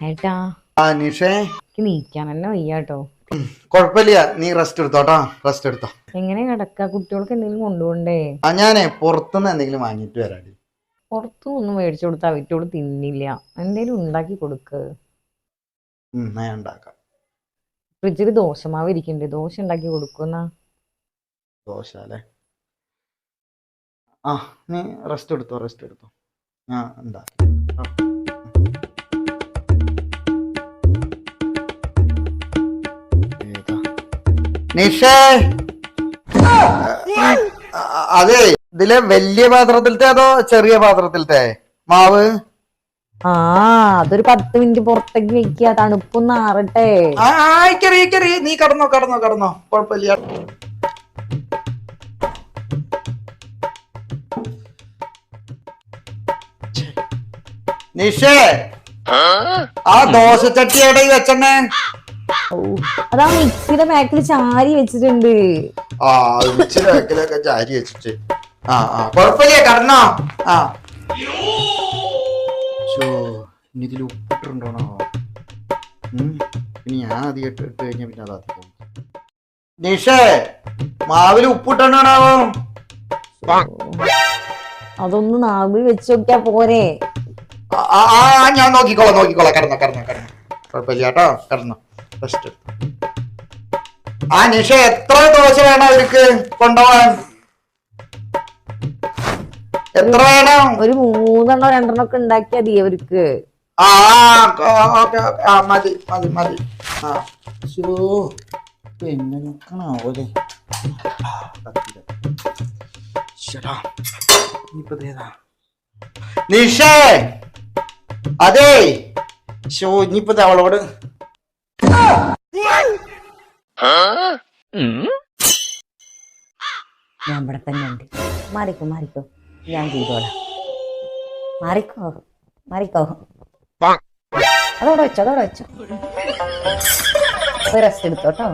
ഏട്ടാ. ആ നിഷേ. എനിക്ക് നീക്കാൻ തന്നെ വയ്യാട്ടോ കുഴപ്പമില്ല നീ റെസ്റ്റ് എടുത്തോട്ടോ റെസ്റ്റ് എടുത്തോ. എങ്ങനെ കിടക്ക കുട്ടികൾക്ക് എന്തെങ്കിലും കൊണ്ടുപോണ്ടേ ആ ഞാനേ പുറത്തുനിന്ന് എന്തെങ്കിലും വാങ്ങിയിട്ട് വരാടി. പുറത്തുനിന്നും മേടിച്ചു കൊടുത്താൽ അവറ്റോട് തിന്നില്ല. എന്തേലും ഉണ്ടാക്കി കൊടുക്ക്. ഉം, എന്നാ ഞാൻ ഉണ്ടാക്കാം. ഫ്രിഡ്ജിൽ ദോശമാവ് ഇരിക്കണ്ടേ. ദോശ ഉണ്ടാക്കി കൊടുക്കുന്ന ദോശ അല്ലേ? ആ നീ റെസ്റ്റ് എടുത്തോ റെസ്റ്റ് എടുത്തോ. ഞാൻ ഉണ്ടാക്കി ആ. നിഷേ. ആ, അതെ ഇതിലെ വലിയ പാത്രത്തിലത്തെ അതോ ചെറിയ പാത്രത്തിലത്തെ? മാവ്? ആ അതൊരു പത്ത് മിനിറ്റ് പുറത്തേക്ക് വെക്കുക തണുപ്പൊന്ന് ആറട്ടെ നീ കടന്നോ കടന്നോ കടന്നോ. കുഴപ്പമില്ല. നിഷേ. ആ ദോശച്ചട്ടി എവിടെ വെച്ചെണ്ണേ? അതാ മിക്സിയുടെ ബാക്കിൽ ചാരി വെച്ചിട്ടുണ്ട്. ആ ഇച്ചിരി ബാക്കിലൊക്കെ ചാരി വെച്ചിട്ട്. ആ ആ കുഴപ്പമില്ല കടന്നോ. ആ. ഇനി ഇതിൽ ഉപ്പിട്ടുണ്ടോണോ ഞാൻ അധികം ഇട്ട് ഇട്ട് കഴിഞ്ഞാൽ പിന്നെ അത് അധികം നിഷേ മാവിൽ ഉപ്പിട്ടുണ്ടോണാവോ. അതൊന്ന് നാവിൽ വെച്ച് നോക്കിയാ പോരെ. ആ ആ, ആ, ഞാൻ നോക്കിക്കോളാം നോക്കിക്കോളാം. കടന്നോ കടന്നോ കടന്നോ. കുഴപ്പമില്ല കേട്ടോ. കടന്നോ. ഫസ്റ്റ് ആ നിഷ എത്ര ദോശ വേണം അവർക്ക് കൊണ്ടുപോവാൻ എത്ര വേണം? ഒരു മൂന്നെണ്ണോ രണ്ടെണ്ണോ ഒക്കെ ഉണ്ടാക്കിയാ മതി അവർക്ക്. ആ ഓക്കെ ഓക്കെ. ആ മതി മതി മതി. ആ. ശോ പിന്നെ നിക്കണാവൂലേ? നിഷേ അതെ. ഷോ ഇനിയിപ്പോ അവളോട് ഞാൻ ഇവിടെ തന്നെ ഉണ്ട്. മാറിക്കോ മാറിക്കോ. ഞാൻ ചെയ്തോളാം. മാറിക്കോ മാറിക്കോ. അതവിടെ വെച്ചോ അതവിടെ വെച്ചോ. റെസ്റ്റ് എടുത്തോട്ടോ.